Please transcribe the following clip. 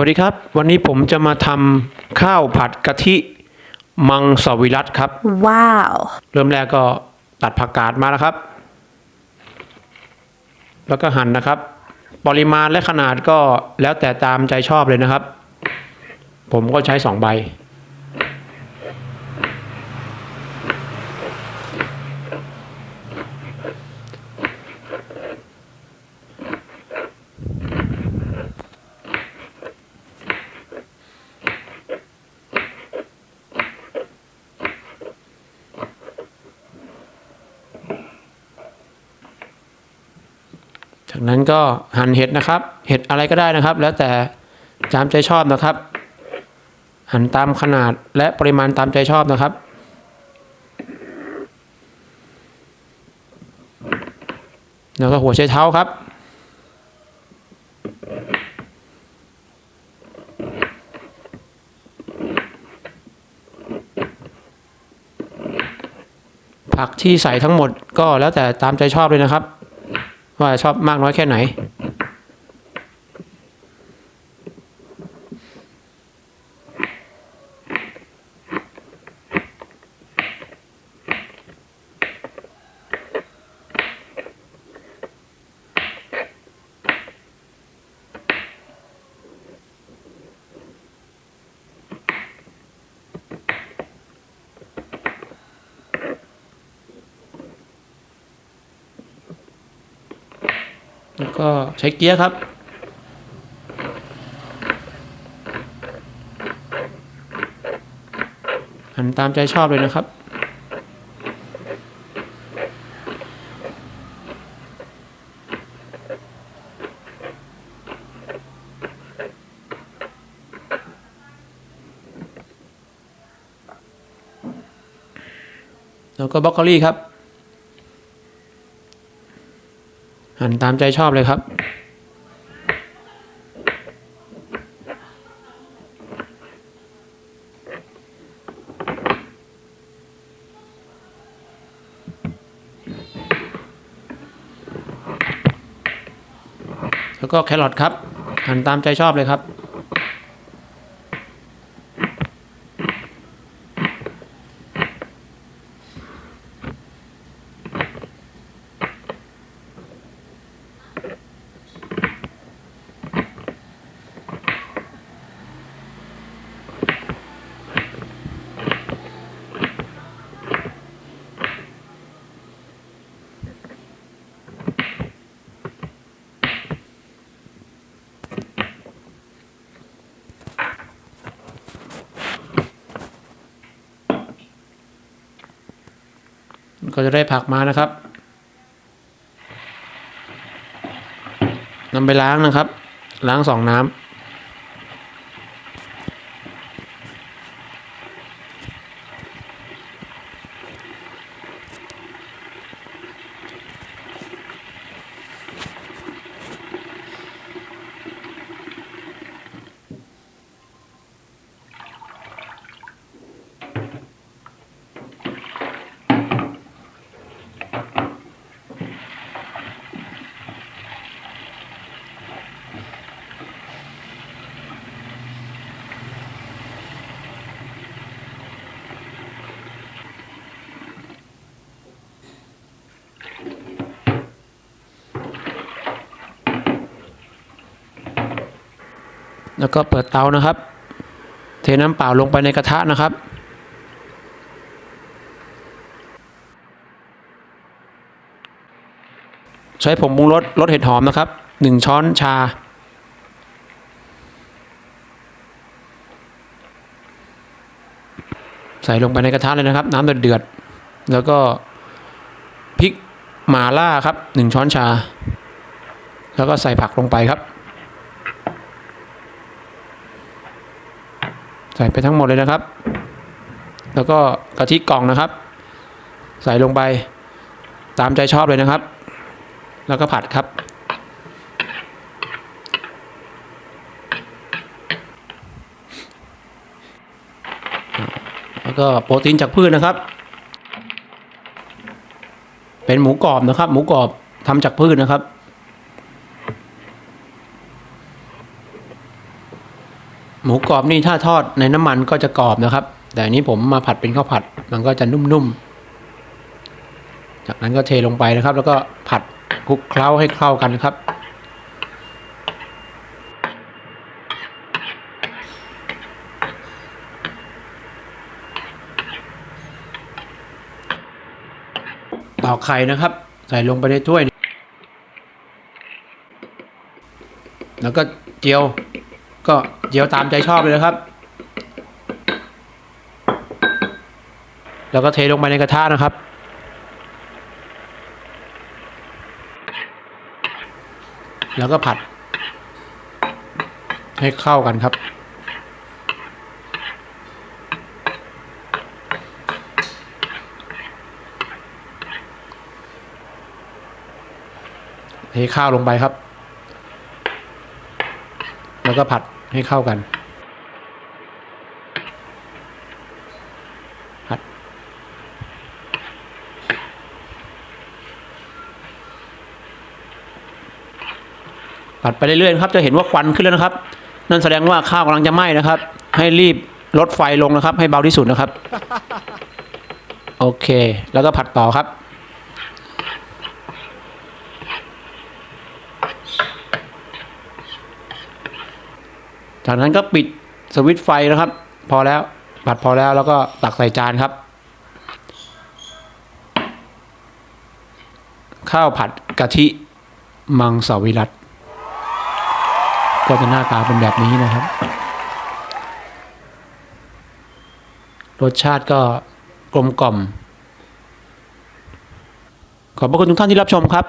วัสดีครับ วันนี้ผมจะมาทำข้าวผัดกะทิมังสวิรัตครับ ว้าว เริ่มแรกก็ตัดผักกาดมาแล้วครับ แล้วก็หั่นนะครับ ปริมาณและขนาดก็แล้วแต่ตามใจชอบเลยนะครับ ผมก็ใช้สองใบ จากนั้นก็หั่นเห็ดนะครับ เห็ดอะไรก็ได้นะครับ แล้วแต่ตามใจชอบนะครับ หั่นตามขนาดและปริมาณตามใจชอบนะครับ แล้วก็หัวไชเท้าครับผักที่ใส่ทั้งหมดก็แล้วแต่ตามใจชอบเลยนะครับ ว่าชอบมากน้อยแค่ไหน ก็ใช้เกียร์ครับ หันตามใจชอบเลยนะครับ แล้วก็บรอกโคลีครับ หันตามใจชอบเลยครับ แล้วก็แครอทครับ หันตามใจชอบเลยครับ ก็จะได้ผักมานะครับนำไปล้างนะครับ ล้างสองน้ำ แล้วก็เปิดเตานะครับ เทน้ำเปล่าลงไปในกระทะนะครับ ใช้ผงปรุงรสรสเห็ดหอมนะครับหนึ่งช้อนชา ใส่ลงไปในกระทะเลยนะครับ น้ำเดือดๆแล้วก็พริกหมาล่าครับหนึ่งช้อนชา แล้วก็ใส่ผักลงไปครับ ใส่ไปทั้งหมดเลยนะครับ แล้วก็กะทิกล่องนะครับ ใส่ลงไปตามใจชอบเลยนะครับ แล้วก็ผัดครับ แล้วก็โปรตีนจากพืชนะครับ เป็นหมูกรอบนะครับ หมูกรอบทำจากพืชนะครับ หมูกรอบนี่ถ้าทอดในน้ำมันก็จะกรอบนะครับ แต่อันนี้ผมมาผัดเป็นข้าวผัด มันก็จะนุ่มๆ จากนั้นก็เทลงไปนะครับ แล้วก็ผัดคลุกเคล้าให้เข้ากันครับตอกไข่นะครับ ใส่ลงไปในถ้วย แล้วก็เจียว ก็เจียวตามใจชอบเลยนะครับ แล้วก็เทลงไปในกระทะนะครับ แล้วก็ผัด ให้เข้ากันครับเทข้าวลงไปครับ แล้วก็ผัด ให้เข้ากันผัดผัดไปเรื่อยๆครับจะเห็นว่าควันขึ้นแล้วนะครับ นั่นแสดงว่าข้าวกำลังจะไหม้นะครับ ให้รีบลดไฟลงนะครับ ให้เบาที่สุดนะครับ โอเค แล้วก็ผัดต่อครับ จากนั้นก็ปิดสวิตช์ไฟนะครับ พอแล้วผัดพอแล้วแล้วก็ตักใส่จานครับ ข้าวผัดกะทิมังสวิรัตก็จะหน้าตาเป็นแบบนี้นะครับ รสชาติก็กลมกล่อม ขอบพระคุณทุกท่านที่รับชมครับ